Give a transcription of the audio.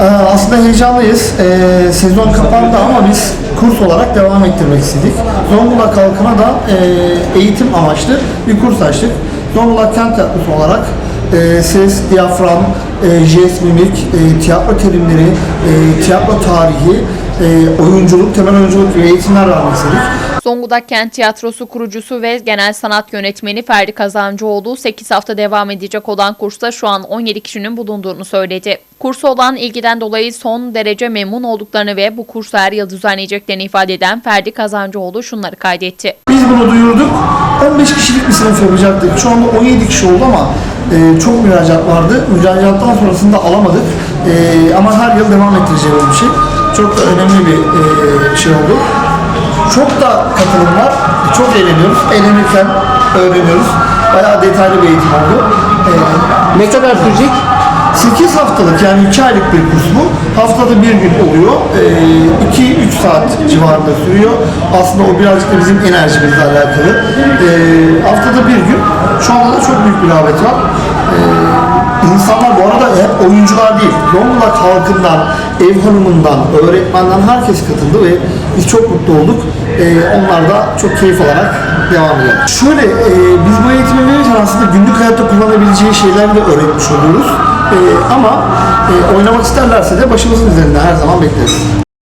Ee, aslında heyecanlıyız. Ee, sezon kapandı ama biz kurs olarak devam ettirmek istedik. Zonguldak halkına da e, eğitim amaçlı bir kurs açtık. Zonguldak Kent Tiyatrosu olarak e, ses, diyafram, e, jest, mimik, e, tiyatro terimleri, e, tiyatro tarihi, e, oyunculuk, temel oyunculuk gibi eğitimler vermek istedik. Zonguldak Kent Tiyatrosu kurucusu ve genel sanat yönetmeni Ferdi Kazancıoğlu 8 hafta devam edecek olan kursta şu an 17 kişinin bulunduğunu söyledi. Kursa olan ilgiden dolayı son derece memnun olduklarını ve bu kursu her yıl düzenleyeceklerini ifade eden Ferdi Kazancıoğlu şunları kaydetti. Biz bunu duyurduk. 15 kişilik bir sınıf yapacaktık. Şu anda 17 kişi oldu ama e, çok müracaat vardı. Müracaattan sonrasında alamadık. E, ama her yıl devam ettireceğimiz bir şey. Çok da önemli bir e, şey oldu. Çok da katılım var. Çok eğleniyoruz. Eğlenirken öğreniyoruz. Bayağı detaylı bir eğitim oldu. E, Ne kadar sürecek? 8 haftalık yani 2 aylık bir kurs bu. Haftada bir gün oluyor. 2-3 saat civarında sürüyor. Aslında o birazcık da bizim enerjimizle alakalı. Ee, haftada bir gün. Şu anda da çok büyük bir rağbet var. Ee, insanlar bu arada hep oyuncular değil. Zonguldak halkından, ev hanımından, öğretmenden herkes katıldı ve biz çok mutlu olduk. Ee, onlar da çok keyif alarak devam ediyor. Şöyle, e, biz bu eğitimi verirken aslında günlük hayatta kullanabileceği şeyleri de öğretmiş oluyoruz. Ee, ama e, oynamak isterlerse de başımızın üzerinde her zaman bekleriz.